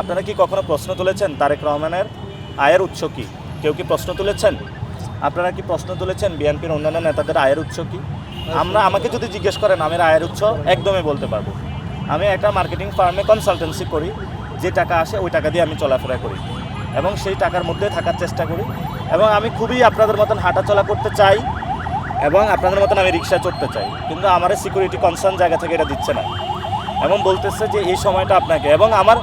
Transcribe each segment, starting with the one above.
আপনারা কি কখনো প্রশ্ন তুলেছেন তারেক রহমানের আয়ের উৎস কি? কেউ কি প্রশ্ন তুলেছেন? আপনারা কি প্রশ্ন তুলেছেন বিএনপির অন্যান্য নেতাদের আয়ের উৎস কি? আমরা, আমাকে যদি জিজ্ঞেস করেন, আমার আয়ের উৎস? একদমই বলতে পারব। আমি একটা মার্কেটিং ফার্মে কনসালটেন্সি করি, যে টাকা আসে ওই টাকা দিয়ে আমি চলাফেরা করি এবং সেই টাকার মধ্যে থাকার চেষ্টা করি এবং আমি খুবই আপনাদের মতন হাঁটাচলা করতে চাই এবং আপনাদের মতন আমি রিক্সা চড়তে চাই। কিন্তু আমার সিকিউরিটি কনসার্ন জায়গা থেকে এটা দিচ্ছে না এবং বলতেছে যে এই সময়টা আপনাকে এবং আমার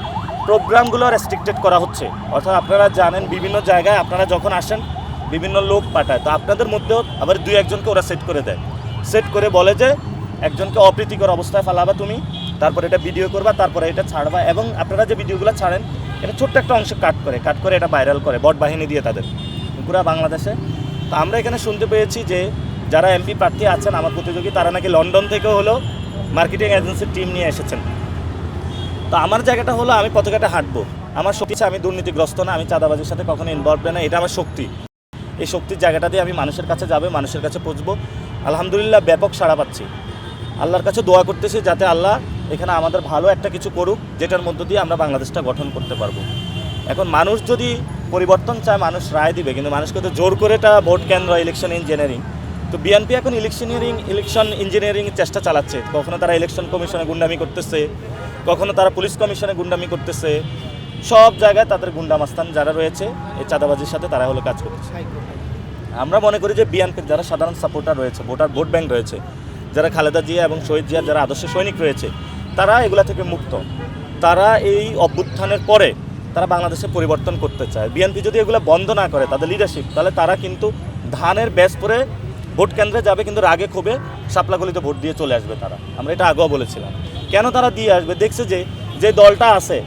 প্রোগ্রামগুলো রেস্ট্রিক্টেড করা হচ্ছে। অর্থাৎ আপনারা জানেন বিভিন্ন জায়গায় আপনারা যখন আসেন, বিভিন্ন লোক পাঠায়। তো আপনাদের মধ্যেও আবার দুই একজনকে ওরা সেট করে দেয়। সেট করে বলে যে, একজনকে অপ্রীতিকর অবস্থায় ফেলাবা তুমি, তারপরে এটা ভিডিও করবা, তারপরে এটা ছাড়বা এবং আপনারা যে ভিডিওগুলো ছাড়েন, এটা ছোট্ট একটা অংশ কাট করে। কাট করে এটা ভাইরাল করে, বট বাহিনী দিয়ে তাদের, পুরা বাংলাদেশে। তো আমরা এখানে শুনতে পেয়েছি যে, যারা এমপি প্রার্থী আছেন আমার প্রতিযোগী, তারা নাকি লন্ডন থেকে হলো মার্কেটিং এজেন্সির টিম নিয়ে এসেছেন। তো আমার জায়গাটা হলো আমি পতাকাটা হাঁটবো। আমার শক্তি আমি দুর্নীতিগ্রস্ত না, আমি চাঁদাবাজির সাথে কখনো ইনভলভ না, এটা আমার শক্তি। এই শক্তির জায়গাটা দিয়ে আমি মানুষের কাছে যাবে, মানুষের কাছে পৌঁছবো আলহামদুলিল্লাহ ব্যাপক সাড়া পাচ্ছি। আল্লাহর কাছে দোয়া করতেছি যাতে আল্লাহ এখানে আমাদের ভালো একটা কিছু করুক, যেটার মধ্য দিয়ে আমরা বাংলাদেশটা গঠন করতে পারব। এখন মানুষ যদি পরিবর্তন চায়, মানুষ রায় দিবে, কিন্তু মানুষকে তো জোর করে এটা ভোট কেন্দ্র ইলেকশন ইঞ্জিনিয়ারিং তো বিএনপি এখন ইলেকশনিয়ারিং ইলেকশন ইঞ্জিনিয়ারিং চেষ্টা চালাচ্ছে। কখনো তারা ইলেকশন কমিশনে গুন্ডামি করতেছে, কখনো তারা পুলিশ কমিশনে গুন্ডামি করতেছে। সব জায়গায় তাদের গুন্ডামাস্তান যারা রয়েছে, এই চাঁদাবাজির সাথে তারা হলো কাজ করতেছে। আমরা মনে করি যে বিএনপির যারা সাধারণ সাপোর্টার রয়েছে, ভোটার, ভোট ব্যাংক রয়েছে, যারা খালেদা জিয়া এবং শহীদ জিয়ার যারা আদর্শ সৈনিক রয়েছে, তারা এগুলা থেকে মুক্ত। তারা এই অভ্যুত্থানের পরে তারা বাংলাদেশে পরিবর্তন করতে চায়। বিএনপি যদি এগুলো বন্ধ না করে তাদের লিডারশিপ তাহলে তারা কিন্তু ধানের ব্যাস পরে ভোট কেন্দ্রে যাবে কিন্তু রাগে ক্ষোভে সাপলাগুলিতে ভোট দিয়ে চলে আসবে তারা। আমরা এটা আগেও বলেছিলাম। কেন তারা দিয়ে আসবে? দেখছে যে যে দলটা আছে,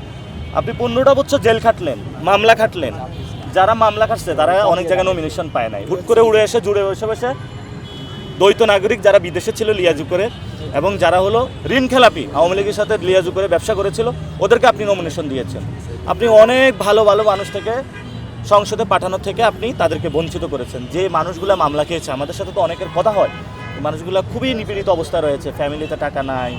আপনি পনেরোটা বছর জেল খাটলেন, মামলা খাটলেন। যারা মামলা খাটছে, তারা অনেক জায়গায় নমিনেশন পায় নাই। হুট করে উড়ে এসে, জুড়ে বসে বসে দ্বৈত নাগরিক যারা বিদেশে ছিল লিয়াজু করে এবং যারা হলো ঋণ খেলাপি, আওয়ামী লীগের সাথে লিয়াজু করে ব্যবসা করেছিল, ওদেরকে আপনি নমিনেশন দিয়েছেন। আপনি অনেক ভালো ভালো মানুষ থেকে সংসদে পাঠানোর থেকে আপনি তাদেরকে বঞ্চিত করেছেন। যে মানুষগুলো মামলা খেয়েছে, আমাদের সাথে তো অনেকের কথা হয়। মানুষগুলো খুবই নিপীড়িত অবস্থা রয়েছে। ফ্যামিলিতে টাকা নাই,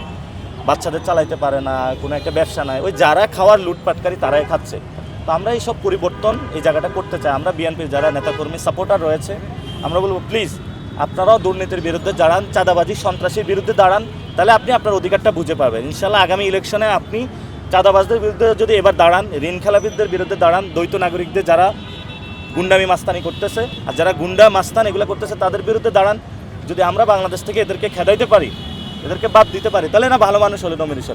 বাচ্চাদের চালাইতে পারে না, কোনো একটা ব্যবসা নাই। ওই যারা খাওয়ার লুটপাটকারী তারাই খাচ্ছে। তো আমরা এই সব পরিবর্তন এই জায়গাটা করতে চাই। আমরা বিএনপির যারা নেতাকর্মী, সাপোর্টার রয়েছে, আমরা বলব, প্লিজ, আপনারাও দুর্নীতির বিরুদ্ধে দাঁড়ান, চাঁদাবাজি, সন্ত্রাসীর বিরুদ্ধে দাঁড়ান। তাহলে আপনি আপনার অধিকারটা বুঝে পাবেন। ইনশাল্লাহ আগামী ইলেকশনে আপনি চাঁদাবাজদের বিরুদ্ধে যদি এবার দাঁড়ান, ঋণ খেলাপিদের বিরুদ্ধে দাঁড়ান, দ্বৈত নাগরিকদের যারা গুন্ডামি মাস্তানি করতেছে, আর যারা গুন্ডা মাস্তান এগুলো করতেছে, তাদের বিরুদ্ধে দাঁড়ান। যদি আমরা বাংলাদেশ থেকে এদেরকে খেদাইতে পারি, এদেরকে বাদ দিতে পারি, তাহলে না ভালো মানুষ হলে নমিনেশন?